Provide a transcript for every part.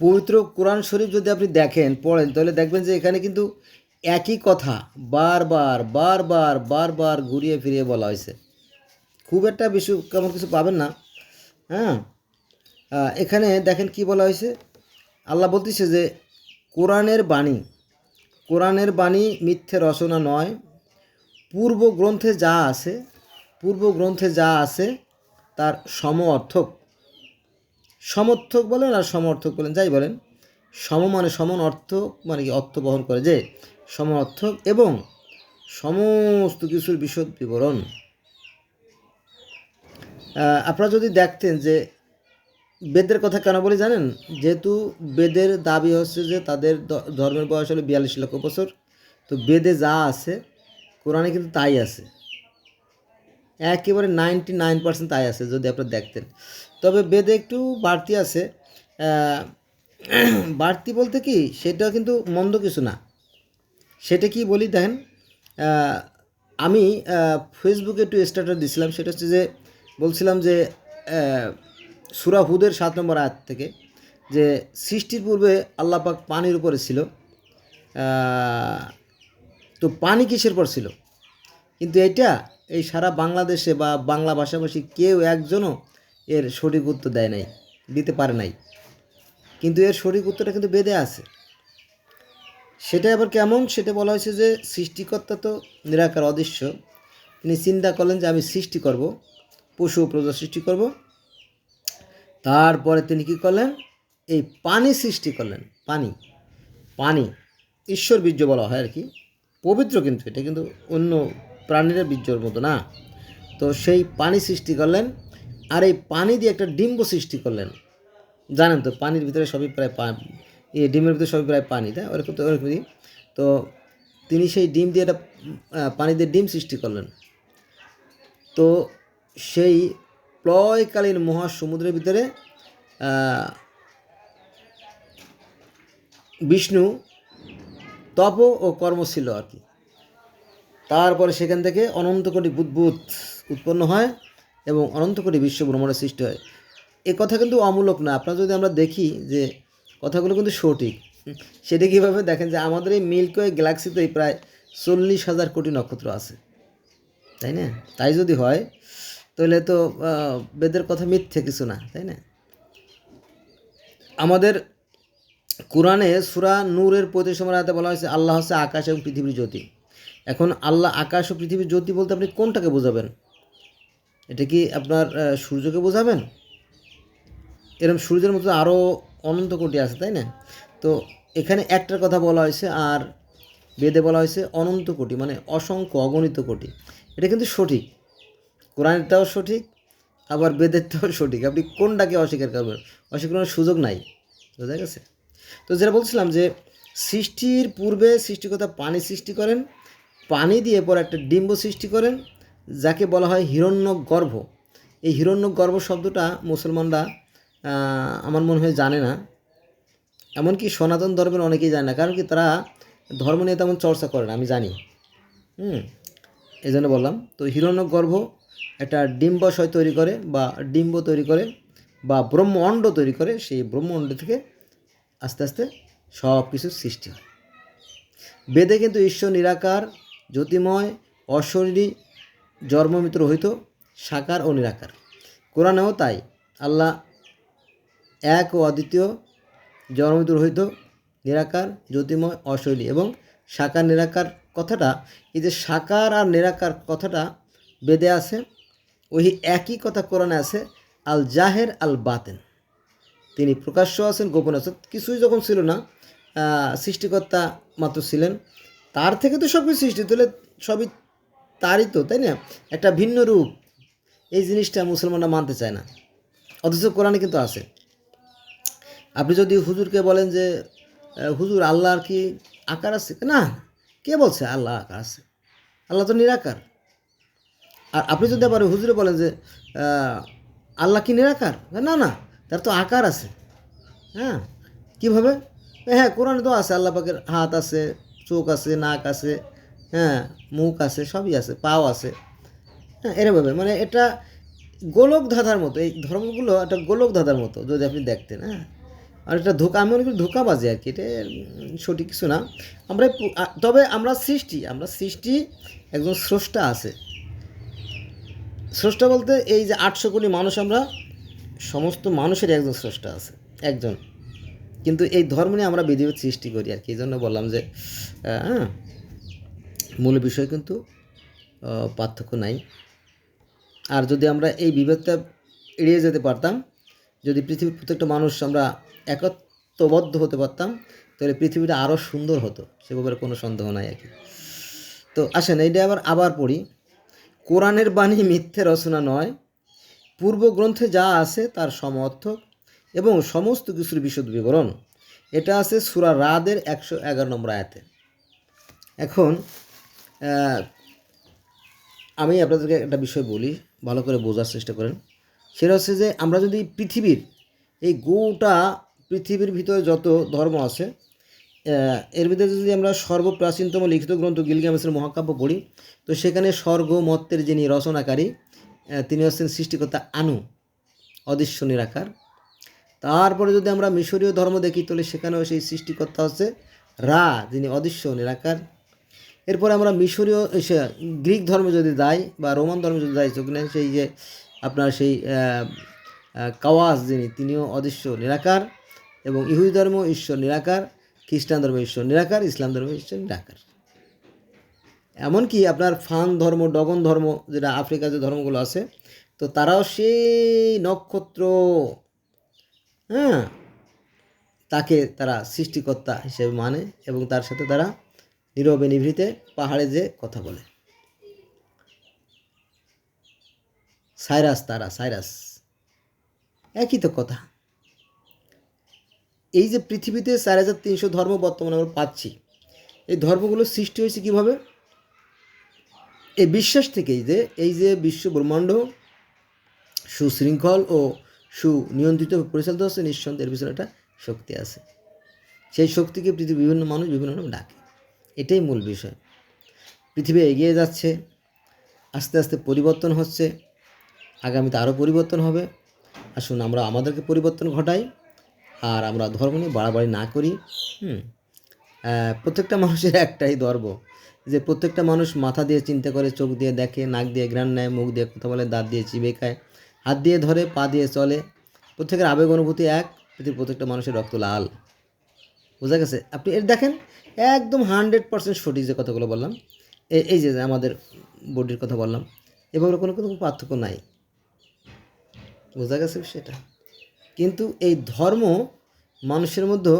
পবিত্র কোরআন শরীফ যদি আপনি দেখেন, পড়েন, তাহলে দেখবেন যে এখানে কিন্তু একই কথা বারবার বারবার বারবার ঘুরিয়ে ফিরিয়ে বলা হয়েছে। খুব একটা বেশি কেমন কিছু পাবেন না। হ্যাঁ? এখানে দেখেন কি বলা হয়েছে? আল্লাহ বলতেছে যে, কোরআনের বাণী কোরআনের বাণী মিথ্যে রচনা নয়। পূর্ব গ্রন্থে যা আছে পূর্ব গ্রন্থে যা আছে, তার সম অর্থক। সমর্থক বলেন আর সমর্থক বলেন, যাই বলেন, সম মানে সমান অর্থ মানে কি অর্থ বহন করে, যে সম অর্থক এবং সমস্ত কিছুর বিশদ বিবরণ। আপনারা যদি দেখতেন যে বেদের কথা কেন বলি জানেন? যেহেতু বেদের দাবি হচ্ছে যে তাদের ধর্মের বয়স হলো বিয়াল্লিশ লক্ষ বছর, তো বেদে যা আছে, কোরআনে কিন্তু তাই আছে। একেবারে নাইনটি নাইন পার্সেন্ট তাই আছে যদি আপনারা দেখতেন। তবে বেদে একটু বাড়তি আছে। বাড়তি বলতে কি, সেটা কিন্তু মন্দ কিছু না। সেটা কি বলি দেখেন আমি ফেসবুকে একটু স্ট্যাটাস দিছিলাম, সেটা হচ্ছে যে বলছিলাম যে সূরা হুদের সাত নম্বর আয়াত থেকে যে, সৃষ্টির পূর্বে আল্লাহ পাক পানির উপরে ছিল। তো পানি কিসের পর ছিল? কিন্তু এটা এই সারা বাংলাদেশে বা বাংলা ভাষাভাষী কেউ একজনও এর সঠিক উত্তর দেয় নাই, দিতে পারে নাই। কিন্তু এর সঠিক উত্তরটা কিন্তু বেদে আছে। সেটা আবার কেমন? সেটা বলা হয়েছে যে সৃষ্টিকর্তা তো নিরাকার, অদৃশ্য। তিনি চিন্তা করলেন যে আমি সৃষ্টি করব, পশু প্রজা সৃষ্টি করব। তারপরে তিনি কি করলেন? এই পানি সৃষ্টি করলেন, পানি। পানি, ঈশ্বর বীর্য বলা হয় আর কি। পবিত্র কিন্তু, এটা কিন্তু অন্য প্রাণীর বীর্যর মতো, না? তো সেই পানি সৃষ্টি করলেন আর এই পানি দিয়ে একটা ডিম্ব সৃষ্টি করলেন। জানেন তো, পানির ভিতরে সবই প্রায় এই ডিমের ভিতরে সবই প্রায় পানি, তাই ওরকম তো, ওরকমই। তো তিনি সেই ডিম দিয়ে একটা পানি দিয়ে ডিম সৃষ্টি করলেন। তো সেই প্রলয়কালীন মহাসমুদ্রের ভিতরে বিষ্ণু তপ ও কর্ম ছিল আর কি। তারপরে সেখান থেকে অনন্ত কোটি বুদ্বুদ উৎপন্ন হয় এবং অনন্ত কোটি বিশ্ব ভ্রমণের সৃষ্টি হয়। এ কথা কিন্তু অমূলক না। আপনারা যদি আমরা দেখি যে কথাগুলো কিন্তু সঠিক, সেটা কীভাবে দেখেন যে আমাদের এই মিল্কওয়ে গ্যালাক্সিতেই প্রায় চল্লিশ হাজার কোটি নক্ষত্র আছে। তাই না? তাই যদি হয়, তাহলে তো বেদের কথা মিথ্যে কিছু না, তাই না? আমাদের কোরআনে সুরা নূরের প্রতি নম্বর আয়াতে বলা হয়েছে, আল্লাহ হচ্ছে আকাশ এবং পৃথিবীর জ্যোতি। এখন আল্লাহ আকাশ ও পৃথিবীর জ্যোতি বলতে আপনি কোনটাকে বোঝাবেন? এটা কি আপনার সূর্যকে বোঝাবেন? এরকম সূর্যের মতো আরও অনন্ত কোটি আছে, তাই না? তো এখানে একটার কথা বলা হয়েছে আর বেদে বলা হয়েছে অনন্ত কোটি মানে অসংখ্য অগণিত কোটি। এটা কিন্তু সঠিক। কোরআনেরটাও সঠিক, আবার বেদেরটাও সঠিক। আপনি কোনটাকে অস্বীকার করবেন? অস্বীকার করার সুযোগ নাই। বোঝা গেছে? তো যেটা বলছিলাম যে সৃষ্টির পূর্বে সৃষ্টিকর্তা পানি সৃষ্টি করেন পানি দিয়ে পর একটা ডিম্ব সৃষ্টি করেন, যাকে বলা হয় হিরণ্য গর্ভ এই হিরণ্য গর্ভ শব্দটা মুসলমানরা আমার মনে হয় জানে না। এমনকি সনাতন ধর্মের অনেকেই জানে না, কারণ কি তারা ধর্ম নিয়ে তেমন চর্চা করে না, আমি জানি। হুম, এই জন্য বললাম। তো হিরণ্য গর্ভ একটা ডিম্বাশয় তৈরি করে বা ডিম্ব তৈরি করে বা ব্রহ্ম অণ্ড তৈরি করে, সেই ব্রহ্ম অণ্ড থেকে আস্তে আস্তে সব কিছুর সৃষ্টি হয়। বেদে কিন্তু ঈশ্বর নিরাকার জ্যোতিময়, অশরীরী জন্মমিত্র হইত সাকার ও নিরাকার। কোরআনেও তাই, আল্লাহ এক ও অদ্বিতীয় জন্মমিত্র হইত নিরাকার, জ্যোতিময় অশৈলী এবং সাকার, নিরাকার কথাটা, এই যে সাকার আর নিরাকার কথাটা বেদে আছে, ওই একই কথা কোরআনে আছে, আল জাহের, আল বাতেন। তিনি প্রকাশ্য আছেন, গোপন আছেন, কিছুই যখন ছিল না সৃষ্টিকর্তা মাত্র ছিলেন। তার থেকে তো সব কিছু সৃষ্টি, তাহলে সবই তারই তো, তাই না? একটা ভিন্ন রূপ, এই জিনিসটা মুসলমানরা মানতে চায় না। অথচ কোরআনে কিন্তু আছে। আপনি যদি হুজুরকে বলেন যে হুজুর আল্লাহর কি আকার আছে? না, কে বলছে আল্লাহ আকার আছে? আল্লাহ তো নিরাকার। আর আপনি যদি আবার হুজুরে বলেন যে আল্লাহ কি নিরাকার? না না, তার তো আকার আছে। হ্যাঁ কীভাবে? হ্যাঁ কোরআনে তো আছে, আল্লাহ পাকের হাত আছে চোখ আছে, নাক আছে হ্যাঁ মুখ আছে, সবই আছে, পাও আছে। হ্যাঁ এরমভাবে মানে এটা গোলক ধাঁধার মতো, এই ধর্মগুলো একটা গোলক ধাঁধার মতো, যদি আপনি দেখতেন হ্যাঁ। আর এটা ধোকা, আমি মনে করি ধোকাবাজি আর কি, এটা সঠিক কিছু না। আমরা তবে আমরা সৃষ্টি আমরা সৃষ্টি একজন স্রষ্টা আছে। স্রষ্টা বলতে এই যে আটশো কোটি মানুষ, আমরা সমস্ত মানুষের একজন স্রষ্টা আছে, একজন। কিন্তু এই ধর্ম নিয়ে আমরা বিধিবত সৃষ্টি করি আর কি, এই জন্য বললাম যে হ্যাঁ মূল বিষয় কিন্তু পার্থক্য নাই। আর যদি আমরা এই বিভেদটা এড়িয়ে যেতে পারতাম, যদি পৃথিবীর প্রত্যেকটা মানুষ আমরা একত্ববদ্ধ হতে পারতাম, তাহলে পৃথিবীটা আরও সুন্দর হতো সে ব্যাপারে কোনো সন্দেহ নাই আর কি। তো আসেন এইটা আবার আবার পড়ি। কোরআনের বাণী মিথ্যে রচনা নয় পূর্ব গ্রন্থে যা আছে তার সমর্থক এবং সমস্ত কিছুর বিশদ বিবরণ। এটা আছে সুরা রাদের একশো এগারো নম্বর আয়াতে। এখন আমি আপনাদেরকে একটা বিষয় বলি, ভালো করে বোঝার চেষ্টা করেন। সেটা হচ্ছে যে, আমরা যদি পৃথিবীর, এই গোটা পৃথিবীর ভিতরে যত ধর্ম আছে এর ভিতরে যদি আমরা সর্বপ্রাচীনতম লিখিত গ্রন্থ গিলগামেসের মহাকাব্য পড়ি, তো সেখানে স্বর্গ, মত্তের যিনি রচনাকারী তিনি হচ্ছেন সৃষ্টিকর্তা আনু, অদৃশ্য নিরাকার। তারপরে যদি আমরা মিশরীয় ধর্ম দেখি, তাহলে সেখানেও সেই সৃষ্টিকর্তা হচ্ছে রা, যিনি অদৃশ্য, নিরাকার। এরপরে আমরা মিশরীয় গ্রিক ধর্মে যদি যাই বা রোমান ধর্মে যদি যাই, সেখানে সেই যে আপনার সেই কাওয়াস যিনি, তিনিও অদৃশ্য, নিরাকার এবং ইহুদি ধর্ম ঈশ্বর, নিরাকার, খ্রিস্টান ধর্ম ঈশ্বর, নিরাকার, ইসলাম ধর্ম ঈশ্বর, নিরাকার। এমনকি আপনার ফান ধর্ম, ডগন ধর্ম, যেটা আফ্রিকার যে ধর্মগুলো আছে, তো তারাও সেই নক্ষত্র হ্যাঁ। তাকে তারা সৃষ্টিকর্তা হিসেবে মানে এবং তার সাথে তারা নীরবে নিভৃতে পাহাড়ে যে কথা বলে। সাইরাস তারা, সাইরাস। একই তো কথা। এই যে পৃথিবীতে চার হাজার তিনশো ধর্ম বর্তমানে আমরা পাচ্ছি, এই ধর্মগুলো সৃষ্টি হয়েছে কীভাবে? এই বিশ্বাস থেকেই যে এই যে বিশ্ব ব্রহ্মাণ্ড, সুশৃঙ্খল ও সুনিয়ন্ত্রিত পরিচালিত হচ্ছে, নিঃসন্দেহ এর পিছনে একটা শক্তি আছে। সেই শক্তিকে পৃথিবীর বিভিন্ন মানুষ বিভিন্ন নামে ডাকে। এটাই মূল বিষয়। পৃথিবী এগিয়ে যাচ্ছে, আস্তে আস্তে পরিবর্তন হচ্ছে, আগামীতে আরও পরিবর্তন হবে। আসুন আমরা আমাদেরকে পরিবর্তন ঘটাই, আর আমরা ধর্ম নিয়ে বাড়াবাড়ি না করি। হুম প্রত্যেকটা মানুষের একটাই ধর্ম, যে প্রত্যেকটা মানুষ মাথা দিয়ে চিন্তা করে, চোখ দিয়ে দেখে, নাক দিয়ে ঘ্রাণ নেয়, মুখ দিয়ে কথা বলে, দাঁত দিয়ে চিবে খায়। হাত দিয়ে ধরে, পা দিয়ে চলে। প্রত্যেকের আবেগ অনুভূতি এক, পৃথিবীর প্রত্যেকটা মানুষের রক্ত লাল। বোঝা গেছে? আপনি এর দেখেন, একদম হান্ড্রেড পার্সেন্ট সঠিক যে কথাগুলো বললাম। এই যে যে আমাদের বডির কথা বললাম, এভাবে কোনো কোনো পার্থক্য নাই। বোঝা গেছে সেটা কিন্তু এই ধর্ম মানুষের মধ্যে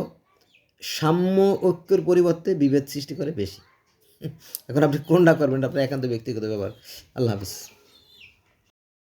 সাম্য ঐক্যের পরিবর্তে বিভেদ সৃষ্টি করে বেশি। এখন আপনি কোনটা করবেন? আপনার একান্ত ব্যক্তিগত ব্যাপার। আল্লাহ হাফিজ।